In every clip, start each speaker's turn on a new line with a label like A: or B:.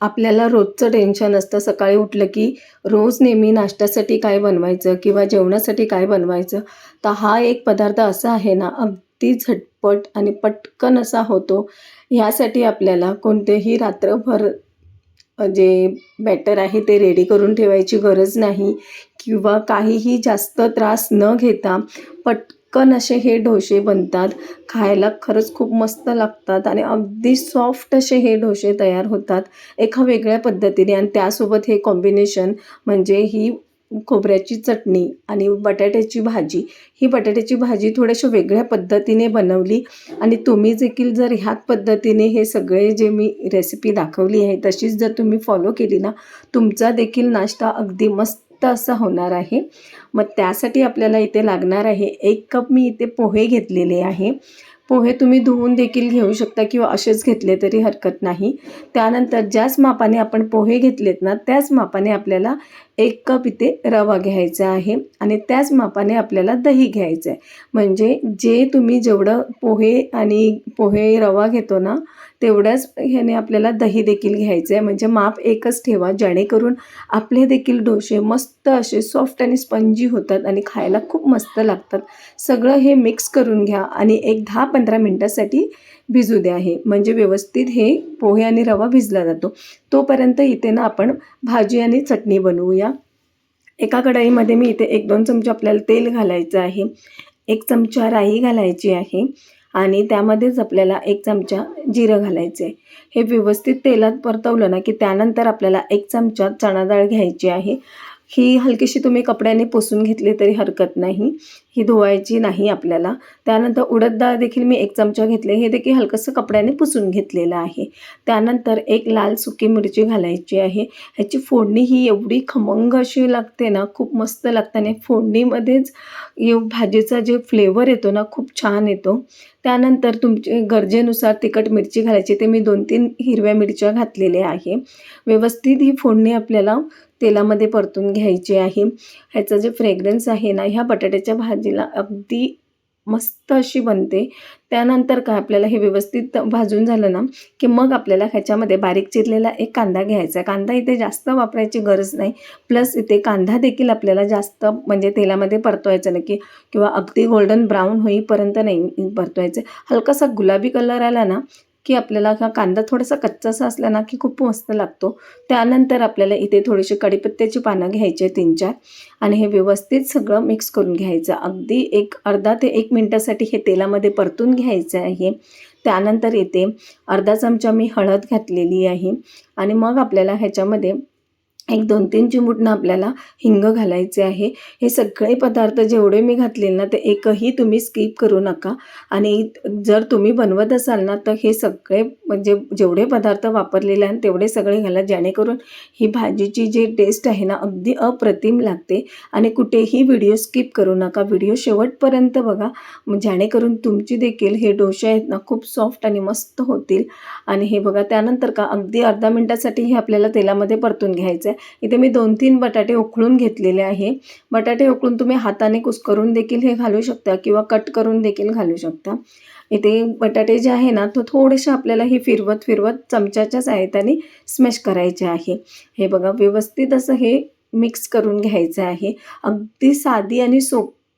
A: आपल्याला रोजचं टेन्शन असतं. सकाळी उठलं की रोज नेहमी नाश्त्यासाठी काय बनवायचं किंवा जेवणासाठी काय बनवायचं? तर हा एक पदार्थ असा आहे ना अगदी झटपट आणि पटकन असा होतो. ह्यासाठी आपल्याला कोणतेही रात्रभर जे बॅटर आहे ते रेडी करून ठेवायची गरज नाही. किंवा काहीही जास्त त्रास न घेता पट पटकन असे हे डोसे बनतात. खायला खरंच खूप मस्त लागतात आणि अगदी सॉफ्ट असे हे डोसे तयार होतात. एका वेगळ्या पद्धतीने आणि त्यासोबत हे कॉम्बिनेशन म्हणजे ही खोबऱ्याची चटणी आणि बटाट्याची भाजी. ही बटाट्याची भाजी थोड्याशा वेगळ्या पद्धतीने बनवली आणि तुम्ही देखील जर ह्याच पद्धतीने हे सगळे जे मी रेसिपी दाखवली आहे तशीच जर तुम्ही फॉलो केली ना तुमचा देखील नाश्ता अगदी मस्त असा होणार आहे. मग त्यासाठी आपल्याला इथे लागणार आहे एक कप मी इथे पोहे घेतलेले आहे. पोहे तुम्ही धुवून देखील घेऊ शकता किंवा असेच घेतले तरी हरकत नाही. त्यानंतर ज्याच मापाने आपण पोहे घेतलेत ना त्याच मापाने आपल्याला एक कप इथे रवा घ्यायचा आहे आणि त्याच मापाने आपल्याला दही घ्यायचं आहे म्हणजे जे तुम्ही जेवढं पोहे आणि पोहे रवा घेतो ना तेवढ्याच ह्याने आपल्याला दही देखील घ्यायचं आहे म्हणजे माप एकच ठेवा जेणेकरून आपले देखील डोसे मस्त असे सॉफ्ट आणि स्पंजी होतात आणि खायला खूप मस्त लागतात. सगळं हे मिक्स करून घ्या आणि एक दहा पंधरा मिनटासाठी भिजू द्या हे म्हणजे व्यवस्थित हे पोहे आणि रवा भिजला जातो. तोपर्यंत इथे ना आपण भाजी आणि चटणी बनवूया. एका कढईमध्ये मी इथे एक दोन चमचे आपल्याला तेल घालायचं आहे. एक चमचा राई घालायची आहे. आणि त्यामध्येच आपल्याला एक चमचा जिरं घालायचं आहे. हे व्यवस्थित तेलात परतवलं ना की त्यानंतर आपल्याला एक चमचा चणा डाळ घ्यायची आहे. ही हलकीशी तुम्ही कपड्याने पुसून घेतली तरी हरकत नाही. ही धुवायची नाही आपल्याला. त्यानंतर उडद डाळ देखील मी एक चमचा घेतले. हे देखील हलकंसं कपड्याने पुसून घेतलेलं आहे. त्यानंतर एक लाल सुकी मिरची घालायची आहे. ह्याची फोडणी ही एवढी खमंग अशी लागते ना खूप मस्त लागते आणि फोडणीमध्येच येऊ भाजीचा जे फ्लेवर येतो ना खूप छान येतो. त्यानंतर तुमचे गरजेनुसार तिखट मिरची घालायची. ते मी दोन तीन हिरव्या मिरच्या घातलेल्या आहे. व्यवस्थित ही फोडणी आपल्याला तेलामध्ये परतून घ्यायची आहे. ह्याचं जे फ्रेग्रन्स आहे ना ह्या बटाट्याच्या भाजी भाजीला अगदी मस्त अशी बनते. त्यानंतर काय आपल्याला हे व्यवस्थित भाजून झालं ना की मग आपल्याला ह्याच्यामध्ये बारीक चिरलेला एक कांदा घ्यायचा. कांदा इथे जास्त वापरायची गरज नाही. प्लस इथे कांदा देखील आपल्याला जास्त म्हणजे तेलामध्ये परतवायचा नाही की किंवा अगदी गोल्डन ब्राऊन होईपर्यंत नाही परतवायचं. हलकासा गुलाबी कलर आला ना की आपल्याला हा कांदा थोडासा कच्चासा असला ना की खूप मस्त लागतो. त्यानंतर आपल्याला इथे थोडीशी कढीपत्त्याची पानं घ्यायची तीन चार आणि हे व्यवस्थित सगळं मिक्स करून घ्यायचं. अगदी एक अर्धा ते एक मिनटासाठी हे तेलामध्ये परतून घ्यायचं आहे. त्यानंतर इथे अर्धा चमचा मी हळद घातलेली आहे आणि मग आपल्याला ह्याच्यामध्ये एक दोन तीन चिमूटनं आपल्याला हिंग घालायचे आहे. हे सगळे पदार्थ जेवढे मी घातले ना ते एकही तुम्ही स्किप करू नका. आणि जर तुम्ही बनवत असाल ना तर हे सगळे म्हणजे जेवढे पदार्थ वापरलेले आहेत तेवढे सगळे घाला जेणेकरून ही भाजीची जी टेस्ट आहे ना अगदी अप्रतिम लागते. आणि कुठेही व्हिडिओ स्किप करू नका. व्हिडिओ शेवटपर्यंत बघा. जेणेकरून तुमची देखील हे डोसे आहेत ना खूप सॉफ्ट आणि मस्त होतील. आणि हे बघा त्यानंतर का अगदी अर्धा मिनटासाठी हे आपल्याला तेलामध्ये परतून घ्यायचं आहे इथे मी दोन तीन बटाटे उकळून घेतलेले आहे. बटाटे उकळून तुम्ही हाताने कुस्करून देखील हे घालू शकता किंवा कट करून देखील घालू शकता. इथे बटाटे जे आहे ना तो थोडेसे आपल्याला हे फिरवत फिरवत चमच्याच्या साहित्याने स्मॅश करायचे आहे. हे बघा व्यवस्थित असं हे मिक्स करून घ्यायचं आहे. अगदी साधी आणि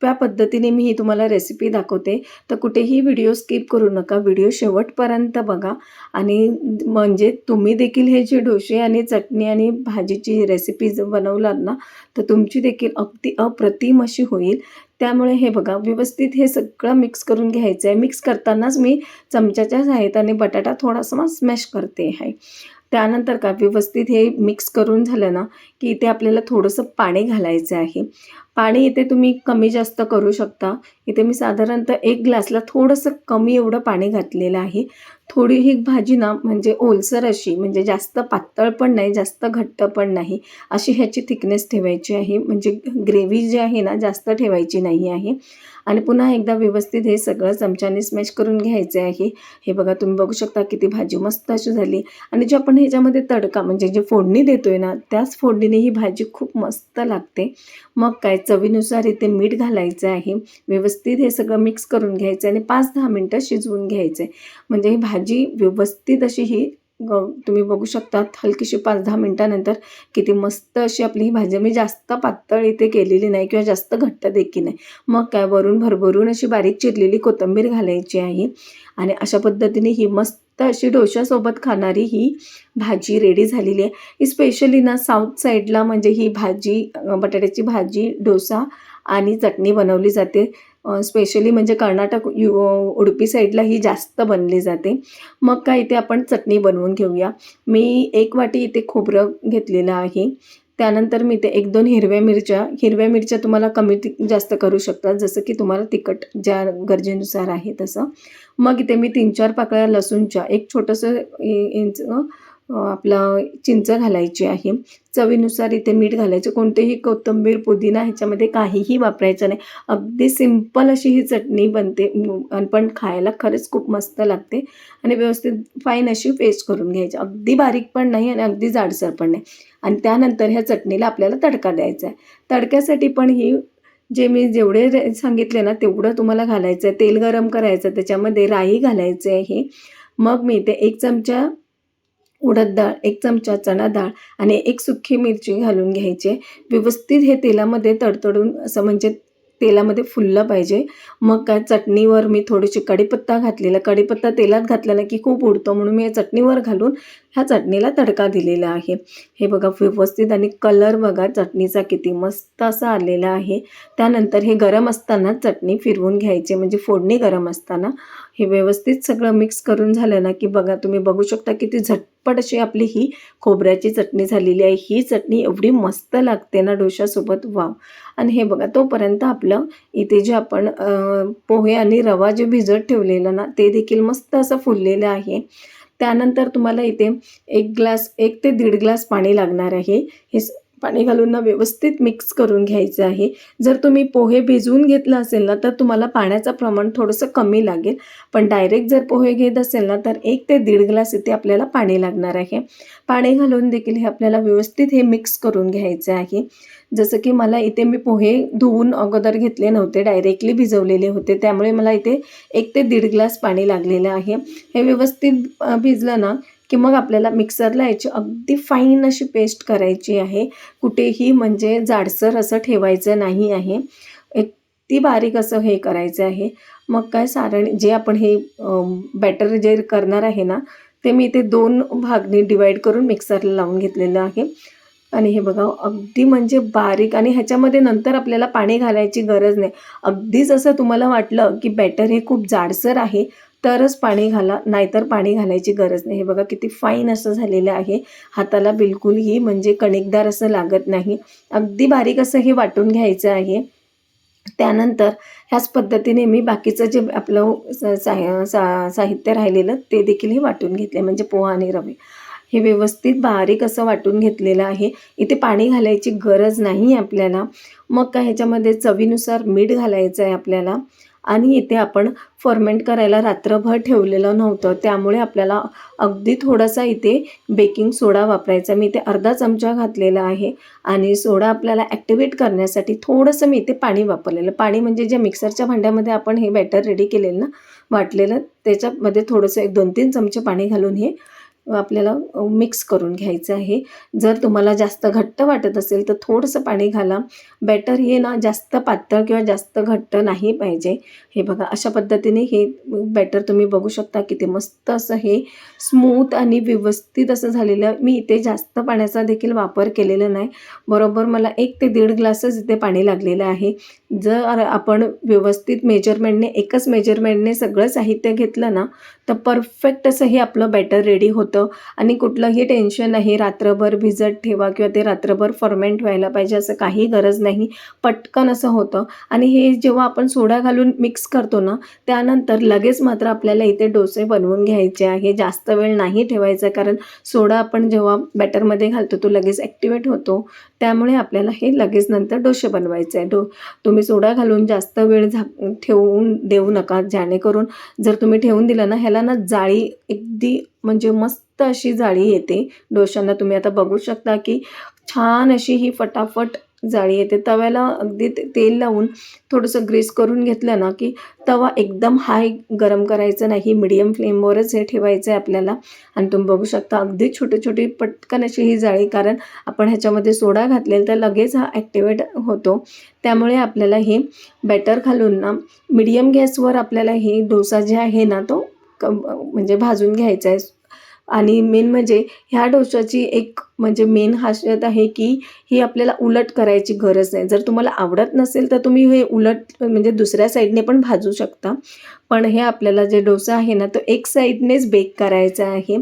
A: सोप्या पद्धतीने मी ही तुम्हाला रेसिपी दाखवते. तर कुठेही व्हिडिओ स्किप करू नका. व्हिडिओ शेवटपर्यंत बघा. आणि म्हणजे तुम्ही देखील हे जे डोसे आणि चटणी आणि भाजीची रेसिपी जर बनवलात ना तर तुमची देखील अगदी अप्रतिम अशी होईल. त्यामुळे हे बघा व्यवस्थित हे सगळं मिक्स करून घ्यायचं आहे मिक्स करतानाच मी चमच्याच्या सहायताने बटाटा थोडासा मग स्मॅश करते. आहे त्यानंतर का व्यवस्थित हे मिक्स करून झालं ना की इथे आपल्याला थोडंसं पाणी घालायचं आहे. पाणी इथे तुम्ही कमी जास्त करू शकता. इथे मी साधारणतः एक ग्लासला थोडंसं कमी एवढं पाणी घातलेलं आहे. थोडी ही भाजी ना म्हणजे ओलसर अशी म्हणजे जास्त पातळ पण नाही जास्त घट्ट पण नाही. अशी ह्याची थिकनेस ठेवायची आहे. म्हणजे ग्रेव्ही जी आहे ना जास्त ठेवायची नाही आहे. आणि पुन्हा एकदा व्यवस्थित हे सगळं चमच्याने स्मॅश करून घ्यायचे आहे. हे बघा तुम्ही बघू शकता किती भाजी मस्त अशी झाली. आणि जे आपण ह्याच्यामध्ये तडका म्हणजे जे फोडणी देतोय ना त्याच फोडणीने ही भाजी खूप मस्त लागते. मग काय चवीनुसार इथे मीठ घालायचं आहे. व्यवस्थित हे सगळं मिक्स करून घ्यायचं आणि पाच दहा मिनटं शिजवून घ्यायचं आहे. म्हणजे ही भाजी व्यवस्थित अशी ही ग तुम्ही बघू शकता हलकीशी पाच दहा मिनटानंतर किती मस्त अशी आपली ही भाजी. मी जास्त पातळ इथे केलेली नाही किंवा जास्त घट्ट देखील नाही. मग काय वरून भरभरून अशी बारीक चिरलेली कोथिंबीर घालायची आहे. आणि अशा पद्धतीने ही मस्त तर अशी डोशासोबत खाणारी ही भाजी रेडी झालेली आहे. स्पेशली ना साऊथ साईडला म्हणजे ही भाजी बटाट्याची भाजी डोसा आणि चटणी बनवली जाते. स्पेशली म्हणजे कर्नाटक यु उडपी साईडला ही जास्त बनली जाते. मग काय इथे आपण चटणी बनवून घेऊया. मी एक वाटी इथे खोबरं घेतलेलं आहे. त्यानंतर मी ते एक दोन हिरव्या मिरच्या हिरव्या मिरच्या तुम्हाला कमी जास्त करू शकता जसं की तुम्हाला तिखट ज्या गरजेनुसार आहे तसं. मग इथे मी तीन चार पाकळ्या लसूणच्या एक छोटंसं इंच आपलं चिंच घालायची आहे. चवीनुसार इथे मीठ घालायचं. कोणतेही कोथिंबीर पुदिना ह्याच्यामध्ये काहीही वापरायचं नाही. अगदी सिंपल अशी ही चटणी बनते. आणि पण खायला खरंच खूप मस्त लागते. आणि व्यवस्थित फाईन अशी पेस्ट करून घ्यायची. अगदी बारीक पण नाही आणि अगदी जाडसर पण नाही. आणि त्यानंतर ह्या चटणीला आपल्याला तडका द्यायचा आहे. तडक्यासाठी पण ही जे मी जेवढे सांगितले ना तेवढं तुम्हाला घालायचं आहे. तेल गरम करायचं त्याच्यामध्ये राई घालायचे आहे. मग मी ते एक चमचा उडद डाळ एक चमचा चणा डाळ आणि एक सुकी मिरची घालून घ्यायची व्यवस्थित हे तेलामध्ये तडतडून असं म्हणजे तेलामध्ये फुललं पाहिजे. मग काय चटणीवर मी थोडीशी कढीपत्ता घातलेला कढीपत्ता तेलात घातलेला की खूप उडतो म्हणून मी या चटणीवर घालून ह्या चटणीला तडका दिलेला आहे. हे बघा व्यवस्थित आणि कलर बघा चटणीचा किती मस्त असा आलेला आहे. त्यानंतर हे गरम असताना चटणी फिरवून घ्यायची म्हणजे फोडणी गरम असताना. हे व्यवस्थित सगळं मिक्स करून झालं ना की बघा तुम्ही बघू शकता किती झटपट अशी आपली ही खोबऱ्याची चटणी झालेली आहे. ही चटणी एवढी मस्त लागते ना डोशासोबत वाव. आणि हे बघा तोपर्यंत आपलं इथे जे आपण पोहे आणि रवा जे भिजत ठेवलेलं ना ते देखील मस्त असं फुललेलं आहे. त्यानंतर तुम्हाला इथे एक ग्लास एक ते दीड ग्लास पाणी लागणार आहे. हे पाणी घालून ना व्यवस्थित मिक्स करून घ्यायचं आहे. जर तुम्ही पोहे भिजवून घेतलं असेल ना तर तुम्हाला पाण्याचं प्रमाण थोडंसं कमी लागेल. पण डायरेक्ट जर पोहे घेत असेल ना तर एक ते दीड ग्लास इथे आपल्याला पाणी लागणार आहे. पाणी घालून देखील हे आपल्याला व्यवस्थित हे मिक्स करून घ्यायचं आहे. जसं की मला इथे मी पोहे धुवून अगोदर घेतले नव्हते डायरेक्टली भिजवलेले होते. त्यामुळे मला इथे एक ते दीड ग्लास पाणी लागलेलं आहे. हे व्यवस्थित भिजलं ना की मग आपल्याला मिक्सरला याची अगदी फाईन अशी पेस्ट करायची आहे. कुठेही म्हणजे जाडसर असं ठेवायचं नाही आहे. ती बारीक असं हे करायचं आहे. मग काय सारण जे आपण हे बॅटर जे करणार आहे ना ते मी इथे दोन भागने डिवाईड करून मिक्सरला लावून घेतलेलं आहे. आणि हे बघा अगदी म्हणजे बारीक आणि ह्याच्यामध्ये नंतर आपल्याला पाणी घालायची गरज नाही. अगदीच असं तुम्हाला वाटलं की बॅटर हे खूप जाडसर आहे तरच पाणी घाला नाहीतर पाणी घालायची गरज नाही. हे बघा किती फाईन असं झालेलं आहे. हाताला बिलकुलही म्हणजे कणिकदार असं लागत नाही. अगदी बारीक असं हे वाटून घ्यायचं आहे. त्यानंतर ह्याच पद्धतीने मी बाकीचं जे आपलं स- सा साहित्य राहिलेलं ते देखील हे वाटून घेतले म्हणजे पोहा आणि रवे. हे व्यवस्थित बारीक असं वाटून घेतलेलं आहे. इथे पाणी घालायची गरज नाही आहे आपल्याला. मग काय ह्याच्यामध्ये चवीनुसार मीठ घालायचं आहे आपल्याला. आणि इथे आपण फर्मेंट करायला रात्रभर ठेवलेलं नव्हतं. त्यामुळे आपल्याला अगदी थोडासा इथे बेकिंग सोडा वापरायचा. मी इथे अर्धा चमचा घातलेला आहे. आणि सोडा आपल्याला ॲक्टिवेट करण्यासाठी थोडंसं मी इथे पाणी वापरलेलं. पाणी म्हणजे जे मिक्सरच्या भांड्यामध्ये आपण हे बॅटर रेडी केलेलं ना वाटलेलं त्याच्यामध्ये थोडंसं एक दोन तीन चमचे पाणी घालून हे आपल्याला मिक्स करून घ्यायचं आहे. जर तुम्हाला जास्त घट्ट वाटत असेल तर थोडंसं पाणी घाला. बॅटर हे ना जास्त पातळ किंवा जास्त घट्ट नाही पाहिजे. हे बघा अशा पद्धतीने हे बॅटर तुम्ही बघू शकता की ते मस्त असं हे स्मूथ आणि व्यवस्थित असं झालेलं मी इथे जास्त पाण्याचा देखील वापर केलेला नाही. बरोबर मला एक ते दीड ग्लासच इथे पाणी लागलेलं आहे. जर आपण व्यवस्थित मेजरमेंटने एकच मेजरमेंटने सगळं साहित्य घेतलं ना तर परफेक्ट असं हे आपलं बॅटर रेडी होतं. आणि कुठलंही टेन्शन नाही रात्रभर भिजत ठेवा किंवा ते रात्रभर फर्मेंट व्हायला पाहिजे असं काही गरज नाही. पटकन असं होतं. आणि हे जेव्हा आपण सोडा घालून मिक्स करतो ना त्यानंतर लगेच मात्र आपल्याला इथे डोसे बनवून घ्यायचे आहे. जास्त वेळ नाही ठेवायचा कारण सोडा आपण जेव्हा बॅटरमध्ये घालतो तो लगेच ॲक्टिवेट होतो. त्यामुळे आपल्याला हे लगेच नंतर डोसे बनवायचे आहे. डो तुम्ही सोडा घालून जास्त वेळ झाक ठेवून देऊ नका. जेणेकरून जर तुम्ही ठेवून दिलं ना ह्याला ना जाळी एक अगदी म्हणजे मस्त अशी जाळी येते. डोशांना तुम्ही आता बघू शकता की छान अशी ही फटाफट जाळी येते. तव्याला अगदी ते- तेल लावून थोडंसं ग्रीस करून घेतलं ना की तवा एकदम हाय गरम करायचं नाही. मिडियम फ्लेमवरच हे ठेवायचं आहे आपल्याला. आणि तुम्ही बघू शकता अगदी छोटी छोटी पटकन अशी ही जाळी कारण आपण ह्याच्यामध्ये सोडा घातलेला तर लगेच हा ॲक्टिवेट होतो. त्यामुळे आपल्याला हे बॅटर घालून ना मिडियम गॅसवर आपल्याला हे डोसा जे आहे ना तो क म्हणजे भाजून घ्यायचा आहे आणि मेन म्हणजे ह्या डोशाची एक म्हणजे मेन खासियत आहे की ही आपल्याला उलट करायची गरज नाही. जर तुम्हाला आवडत नसेल तर तुम्ही हे उलट म्हणजे दुसऱ्या साईडने पण भाजू शकता. पण हे आपल्याला जे डोसा आहे ना तो एक साईडनेच बेक करायचा आहे.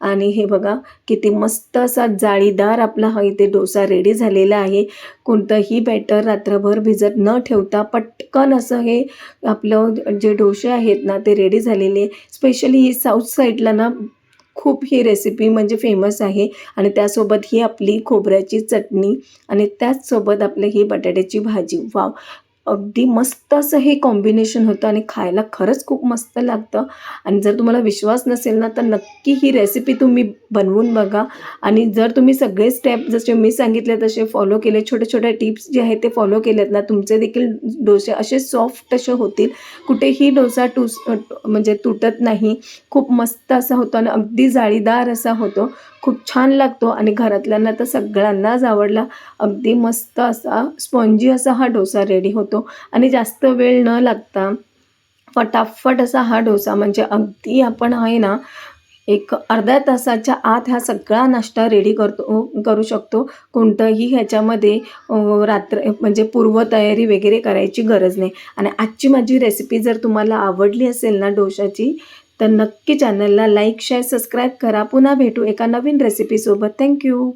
A: आणि हे बघा किती मस्त असा जाळीदार आपला हा इथे डोसा रेडी झालेला आहे. कोणतंही बॅटर रात्रभर भिजत न ठेवता पटकन असं हे आपलं जे डोसे आहेत ना ते रेडी झालेले. स्पेशली साऊथ साईडला ना खूप ही रेसिपी म्हणजे फेमस आहे. आणि त्यासोबत ही आपली खोबऱ्याची चटणी आणि त्याचसोबत आपली ही बटाट्याची भाजी. वाव! अगदी मस्त असं हे कॉम्बिनेशन होतं आणि खायला खरंच खूप मस्त लागतं. आणि जर तुम्हाला विश्वास नसेल ना तर नक्की ही रेसिपी तुम्ही बनवून बघा. आणि जर तुम्ही सगळे स्टेप जसे मी सांगितले तसे फॉलो केले छोटे छोटे टिप्स जे आहेत ते फॉलो केलेत ना तुमचे देखील डोसे असे सॉफ्ट असे होतील. कुठेही डोसा टूस म्हणजे तुटत नाही. खूप मस्त असा होतो आणि अगदी जाळीदार असा होतो. खूप छान लागतो आणि घरातल्यांना तर सगळ्यांनाच आवडला. अगदी मस्त असा स्पॉन्जी असा हा डोसा रेडी होतो. आणि जास्त वेळ न लागता फटाफट असा हा डोसा म्हणजे अगदी आपण आहे ना एक अर्ध्या तासाच्या आत हा सगळा नाश्ता रेडी करतो करू शकतो. कोणतंही ह्याच्यामध्ये रात्र म्हणजे पूर्वतयारी वगैरे करायची गरज नाही. आणि आजची माझी रेसिपी जर तुम्हाला आवडली असेल ना डोशाची तर नक्की चॅनलला लाईक शेअर सबस्क्राईब करा. पुन्हा भेटू एका नवीन रेसिपीसोबत थँक्यू